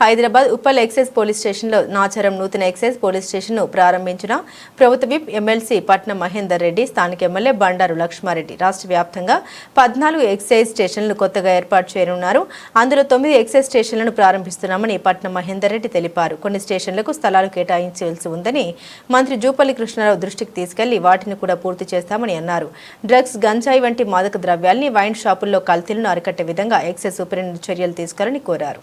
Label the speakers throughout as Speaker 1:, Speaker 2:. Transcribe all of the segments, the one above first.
Speaker 1: Hyderabad Uppal excise police స్టేషన్లో నాచరం నూతన excise police స్టేషన్ను ప్రారంభించిన ప్రభుత్వ విప్ ఎమ్మెల్సీ పట్నం మహేందర్ రెడ్డి స్థానిక ఎమ్మెల్యే బండారు లక్ష్మారెడ్డి రాష్ట్ర వ్యాప్తంగా పద్నాలుగు ఎక్సైజ్ స్టేషన్లు కొత్తగా ఏర్పాటు చేయనున్నారు. అందులో తొమ్మిది ఎక్సైజ్ స్టేషన్లను ప్రారంభిస్తున్నామని పట్నం మహేందర్ రెడ్డి తెలిపారు. కొన్ని స్టేషన్లకు స్థలాలు కేటాయించవలసి ఉందని మంత్రి జూపల్లి కృష్ణారావు దృష్టికి తీసుకెళ్ళి వాటిని కూడా పూర్తి చేస్తామని అన్నారు. డ్రగ్స్ గంజాయి వంటి మాదక ద్రవ్యాల్ని వైన్ షాపుల్లో కల్తీలను అరికట్టే విధంగా ఎక్సైజ్ సూపరింటెండెంట్ చర్యలు తీసుకోవాలని కోరారు.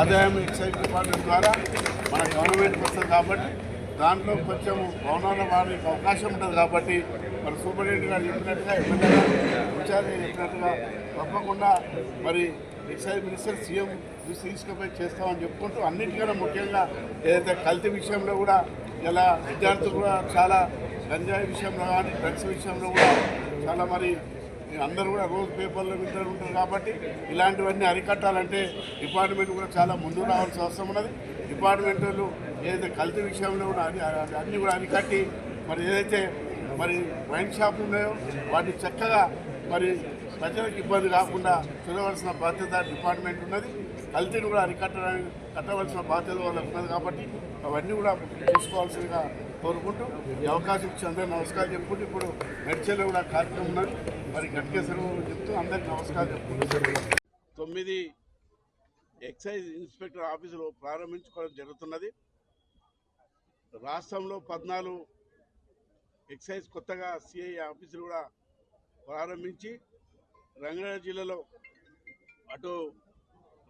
Speaker 2: ఆదాయం ఎక్సైజ్ డిపార్ట్మెంట్ ద్వారా మన గవర్నమెంట్కి వస్తుంది కాబట్టి దాంట్లో కొంచెం భవనాల వారికి అవకాశం ఉంటుంది కాబట్టి మరి సూపరింటెండెంట్ గారు చెప్పినట్టుగా ఎమ్మెల్యే గారు విచారణ చెప్పినట్టుగా తప్పకుండా మరి ఎక్సైజ్ మినిస్టర్ సీఎం దృష్టి తీసుకుపోయి చేస్తామని చెప్పుకుంటూ అన్నింటికన్నా ముఖ్యంగా ఏదైతే కల్తీ విషయంలో కూడా ఇలా విద్యార్థులు కూడా చాలా గంజాయి విషయంలో కానీ డ్రగ్స్ విషయంలో కూడా చాలా మరి అందరూ కూడా రోజు పేపర్లో వింటూ ఉంటారు కాబట్టి ఇలాంటివన్నీ అరికట్టాలంటే డిపార్ట్మెంట్ కూడా చాలా ముందు రావాల్సిన అవసరం ఉన్నది. డిపార్ట్మెంట్ వాళ్ళు ఏదైతే కల్తీ విషయంలో కూడా అన్నీ కూడా అరికట్టి మరి ఏదైతే మరి వైన్ షాపులు ఉన్నాయో వాటిని చక్కగా మరి ప్రజలకు ఇబ్బంది కాకుండా చూడవలసిన బాధ్యత డిపార్ట్మెంట్ ఉన్నది. కల్తీని కూడా అరికట్టడానికి కట్టవలసిన బాధ్యత వాళ్ళకు ఉన్నది కాబట్టి అవన్నీ కూడా చూసుకోవాల్సిందిగా కోరుకుంటూ ఈ అవకాశం ఇచ్చి అందరూ నమస్కారం చెప్పుకుంటూ ఇప్పుడు మెడ్చల్లో కూడా కార్యక్రమం ఉన్నది. మరి గట్కేశ్వరం చెప్తూ అందరికీ నమస్కారం తొమ్మిది ఎక్సైజ్ ఇన్స్పెక్టర్ ఆఫీసులు ప్రారంభించుకోవడం జరుగుతున్నది. రాష్ట్రంలో పద్నాలుగు ఎక్సైజ్ కొత్తగా సిఐ ఆఫీసులు కూడా ప్రారంభించి రంగారెడ్డి జిల్లాలో అటు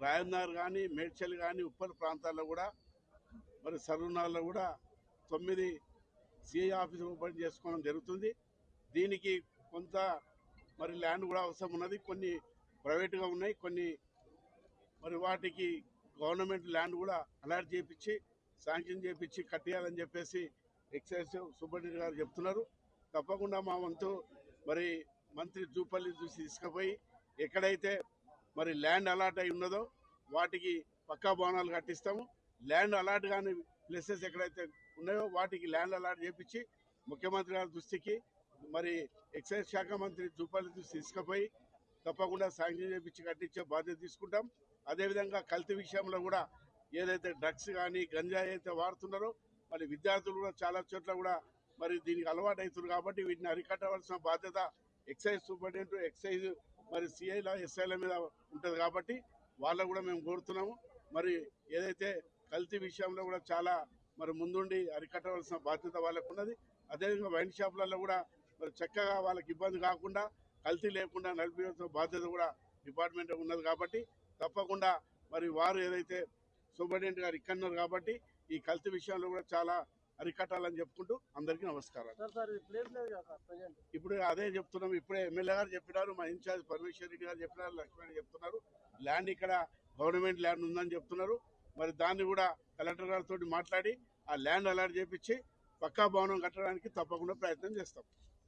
Speaker 2: రాయన్నారు కానీ మేడ్చల్ కానీ ఉప్పల్ ప్రాంతాల్లో కూడా మరి సరునాల్లో కూడా తొమ్మిది సిఐ ఆఫీసులు ఓపెన్ చేసుకోవడం జరుగుతుంది. దీనికి కొంత మరి ల్యాండ్ కూడా అవసరం ఉన్నది. కొన్ని ప్రైవేట్గా ఉన్నాయి కొన్ని మరి వాటికి గవర్నమెంట్ ల్యాండ్ కూడా అలాట్ చేయించి శాంక్షన్ చేయించి కట్టేయాలని చెప్పేసి ఎక్సైజ్ సూపరింటెండెంట్ గారు చెప్తున్నారు. తప్పకుండా మా వంతు మరి మంత్రి జూపల్లి చూసి తీసుకుపోయి ఎక్కడైతే మరి ల్యాండ్ అలాట్ అయి ఉన్నదో వాటికి పక్కా భవనాలు కట్టిస్తాము. ల్యాండ్ అలాట్ కాని ప్లేసెస్ ఎక్కడైతే ఉన్నాయో వాటికి ల్యాండ్ అలాట్ చేపించి ముఖ్యమంత్రి గారి దృష్టికి మరి ఎక్సైజ్ శాఖ మంత్రి జూపాలి దృష్టి తీసుకుపోయి తప్పకుండా శాంక్షన్ చేపించి కట్టించే బాధ్యత తీసుకుంటాం. అదేవిధంగా కల్తీ విషయంలో కూడా ఏదైతే డ్రగ్స్ కానీ గంజా అయితే వాడుతున్నారో మరి విద్యార్థులు కూడా చాలా చోట్ల కూడా మరి దీనికి అలవాటు అవుతున్నారు కాబట్టి వీటిని అరికట్టవలసిన బాధ్యత ఎక్సైజ్ సూపరింటెండెంట్ ఎక్సైజ్ మరి సిఐల ఎస్ఐల మీద ఉంటుంది కాబట్టి వాళ్ళకు కూడా మేము కోరుతున్నాము. మరి ఏదైతే కల్తీ విషయంలో కూడా చాలా మరి ముందుండి అరికట్టవలసిన బాధ్యత వాళ్ళకు ఉన్నది అదేవిధంగా వైన్ షాపులలో కూడా మరి చక్కగా వాళ్ళకి ఇబ్బంది కాకుండా కల్తీ లేకుండా నడిపించాల్సిన బాధ్యత కూడా డిపార్ట్మెంట్ ఉన్నది కాబట్టి తప్పకుండా మరి వారు ఏదైతే సూపరింటెండెంట్ గారు ఇక్కడ ఉన్నారు కాబట్టి ఈ కల్తీ విషయంలో కూడా చాలా అరికట్టాలని చెప్పుకుంటూ అందరికీ నమస్కారం ఇప్పుడు అదే చెప్తున్నాం ఇప్పుడే ఎమ్మెల్యే గారు చెప్పినారు మా ఇన్ఛార్జ్ పరమేశ్వర్ రెడ్డి గారు చెప్పినారు లక్ష్మణ్ చెప్తున్నారు. ల్యాండ్ ఇక్కడ గవర్నమెంట్ ల్యాండ్ ఉందని చెప్తున్నారు. మరి దాన్ని కూడా కలెక్టర్ గారితో మాట్లాడి ఆ ల్యాండ్ అలాట్ చేపించి పక్కా భవనం కట్టడానికి తప్పకుండా ప్రయత్నం చేస్తాం.